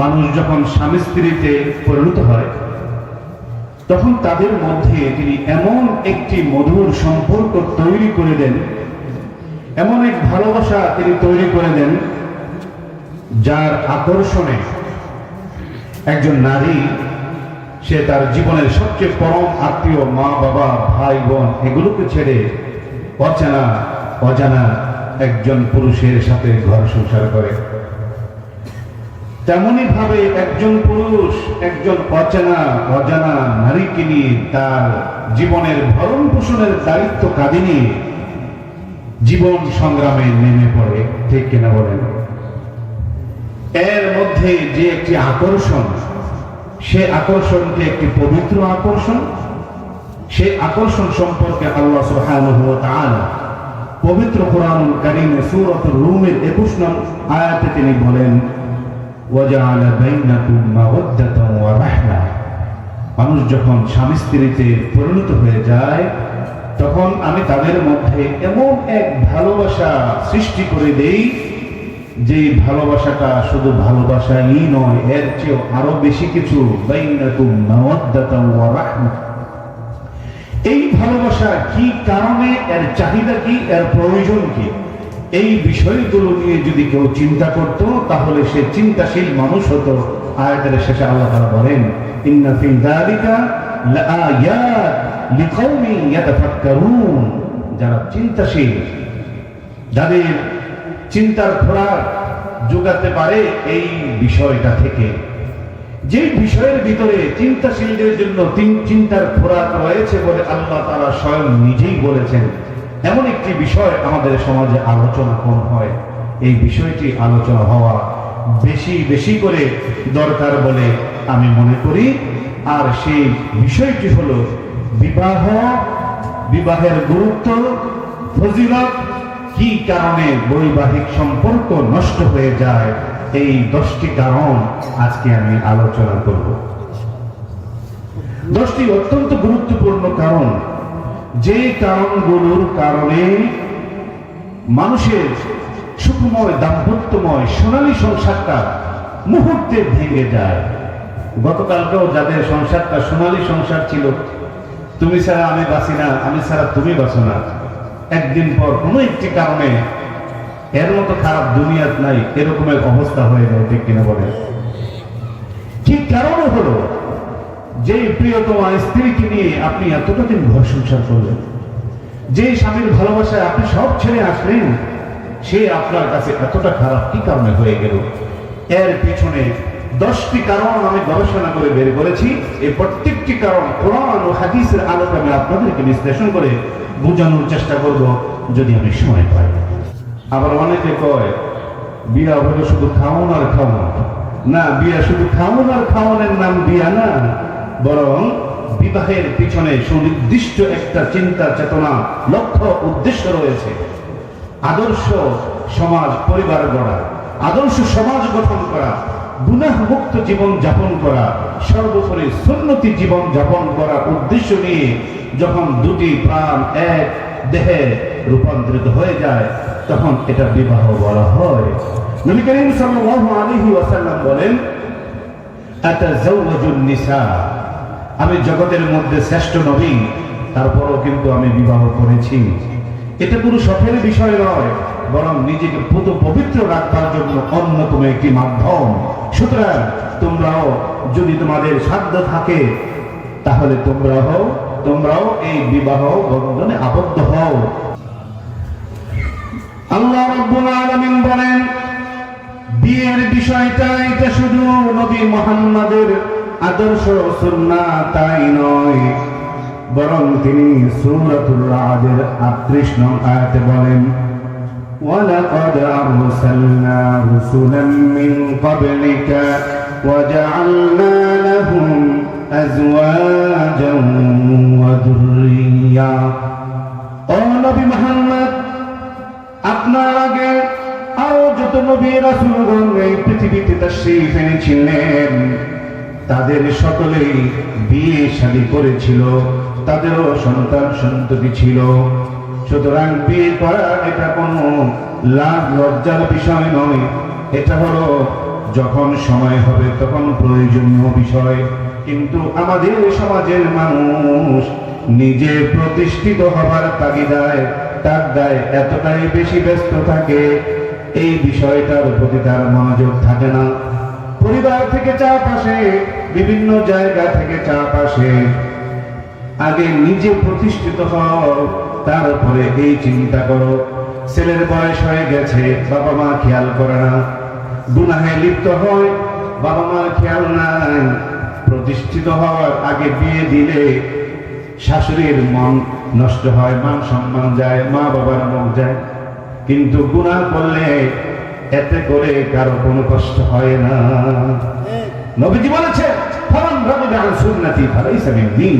মানুষ যখন স্বামী স্ত্রীতে পরিণত হয়, তখন তাদের মধ্যে তিনি এমন একটি মধুর সম্পর্ক তৈরি করে দেন, এমন এক ভালোবাসা তিনি তৈরি করে দেন, যার আকর্ষণে একজন নারী, সে তার জীবনের সবচেয়ে পরম আত্মীয় মা, বাবা, ভাই, বোন, এগুলোকে ছেড়ে অচেনা, অজানা একজন পুরুষের সাথে ঘর সংসার করে। তেমনি ভাবে একজন পুরুষ, একজন অচেনা, অজানা নারীকে নিয়ে তার জীবনের ভরণ পোষণের দায়িত্ব কাঁধে নিয়ে জীবন সংগ্রামে নেমে পড়ে, ঠিক কিনা বলেন? এর মধ্যে যে একটি আকর্ষণ, সে আকর্ষণকে একটি পবিত্র আকর্ষণ, সে আকর্ষণ সম্পর্কে আল্লাহ সুবহানাহু ওয়া পবিত্র কোরআনুল কারীমে সূরাতুর রুমের 21 নং আয়াতে তিনি বলেন মানুষ যখন স্বামী স্ত্রীতে পরিণত হয়ে যায়, তখন আমি তাদের মধ্যে এমন এক ভালোবাসা সৃষ্টি করে দেই যে ভালোবাসাটা শুধু ভালোবাসাই নয়, এর চেয়েও আরও বেশি কিছু। এই ভালোবাসা কি কারণে, এর চাহিদা কি, এর প্রয়োজন কি? এই বিষয়গুলো নিয়ে যদি কেউ চিন্তা করত, তাহলে সে চিন্তাশীল মানুষ হতো। আয়াতের শেষে আল্লাহ তাআলা বলেন যারা চিন্তাশীল, যাদের চিন্তার খোরাক যোগাতে পারে এই বিষয়টা থেকে। যে বিষয়ের ভিতরে চিন্তাশীলদের জন্য তিন চিন্তার খোরাক রয়েছে বলে আল্লাহ তারা স্বয়ং নিজেই বলেছেন। এমন একটি বিষয় আমাদের সমাজে আলোচনা কম হয়। এই বিষয়টি আলোচনা হওয়া বেশি বেশি করে দরকার বলে আমি মনে করি। আর সেই বিষয়টি হলো বিবাহ, বিবাহের গুরুত্ব, ফজিলত, কি কারণে বৈবাহিক সম্পর্ক নষ্ট হয়ে যায়, এই দশটি কারণ আজকে আমি আলোচনা করব। দশটি অত্যন্ত গুরুত্বপূর্ণ কারণ যে কারণগুলোর কারণে মানুষের সুখময়, দাম্পত্যময়, সোনালী সংসারটা মুহূর্তে ভেঙে যায়। গতকালকেও যাদের সংসারটা সোনালী সংসার ছিল, তুমি ছাড়া আমি বাঁচি না, আমি ছাড়া তুমি বাঁচো না। একদিন পর কোনো একটি কারণে এর মতো খারাপ দুনিয়াত নাই, এরকমের অবস্থা হয়ে যায়, ঠিক কিনা বলে ঠিক কারণ হলো? যে প্রিয়তমা স্ত্রীকে নিয়ে আপনি এতটা দিন ঘর সংসার করলেন, যে স্বামীর ভালোবাসায় আপনি সব ছেড়ে আসলেন, সে আপনার কাছে এতটা খারাপ কি কারণে হয়ে গেল? এর পিছনে দশটি কারণ আমি গবেষণা করে বের করেছি। এই প্রত্যেকটি কারণ কোরআন ও হাদিসের আলোকে আমি আপনাদেরকে বিশ্লেষণ করে বোঝানোর চেষ্টা করব যদি আমি সময় পাই। আবার অনেকে কয়, বিয়া হলো শুধু খাওয়ান আর খাওয়ান না, বিয়া শুধু খাওয়ান আর খাওয়ানের নাম বিয়া না। বরং বিবাহের পিছনে সুনির্দিষ্ট একটা চিন্তা চেতনা, লক্ষ্য, উদ্দেশ্য রয়েছে। আদর্শ সমাজ পরিবার গড়া, আদর্শ সমাজ গঠন করা গুনাহ মুক্ত জীবন যাপন করা, সর্বোপরি সুন্নতি জীবন যাপন করার উদ্দেশ্য নিয়ে যখন দুটি প্রাণ এক দেহে রূপান্তরিত হয়ে যায়, তখন এটা বিবাহ বলা হয়। নবী করিম সাল্লাল্লাহু আলাইহি ওয়াসাল্লাম বলেন আতাজাওয়াজুন নিসা। আমি জগতের মধ্যে শ্রেষ্ঠ নবী, তারপরও কিন্তু আমি বিবাহ করেছি। এটা কোনো শখের বিষয় নয়, বরং নিজেকে পুত পবিত্র রাখবার জন্য অন্যতম একটি মাধ্যম। সুতরাং তোমরাও যদি তোমাদের সাধ্য থাকে, তাহলে তোমরাও তোমরাও এই বিবাহ বন্ধনে আবদ্ধ হও। আল্লাহ রাব্বুল আলামিন বলেন, বিয়ের বিষয়টা এটা শুধু নবী মোহাম্মদের আদর্শ সুন্নাহ তাই নয় বরং তিনি সূরাতুল রাদের 38 নং আয়াতে বলেন ولقد أرسلنا رسلا من قبلك وجعلنا لهم أزواجا وذريا ও নবী মোহাম্মদ আপনার আগে আরো যত নবী রাসূলগণ এই পৃথিবীতে তাশরীফ এনেছিলেন তাদের সকলেই বিয়ে শাদী করেছিল, তাদেরও সন্তান সন্ততি ছিল। সুতরাং বিয়ে করা এটা কোনো লাভ লজ্জার বিষয় নয়। এটা হলো যখন সময় হবে তখন প্রয়োজনীয় বিষয়। কিন্তু আমাদের সমাজের মানুষ নিজে প্রতিষ্ঠিত হবার তাগিদায় তার দায় এতটাই বেশি ব্যস্ত থাকে, এই বিষয়টার প্রতি তার মনোযোগ থাকে না। পরিবার থেকে চাপ আসে, বিভিন্ন জায়গা থেকে চাপ আসে। আগে নিজে প্রতিষ্ঠিত হও, তারপরে এই চিন্তা করো। ছেলের বয়স হয়ে গেছে, বাবা মা খেয়াল করে না। গুনাহে লিপ্ত হয়, বাবা মার খেয়াল নাই। প্রতিষ্ঠিত হওয়ার আগে বিয়ে দিলে শাশুড়ির মন নষ্ট হয়, মান সম্মান যায় মা বাবার মুখ যায়। কিন্তু গুনাহ করলে এতে করে কারও কোনো কষ্ট হয় না। নবীজি বলেছে ফলন রবি সুন্নতি ফালাইসা মিন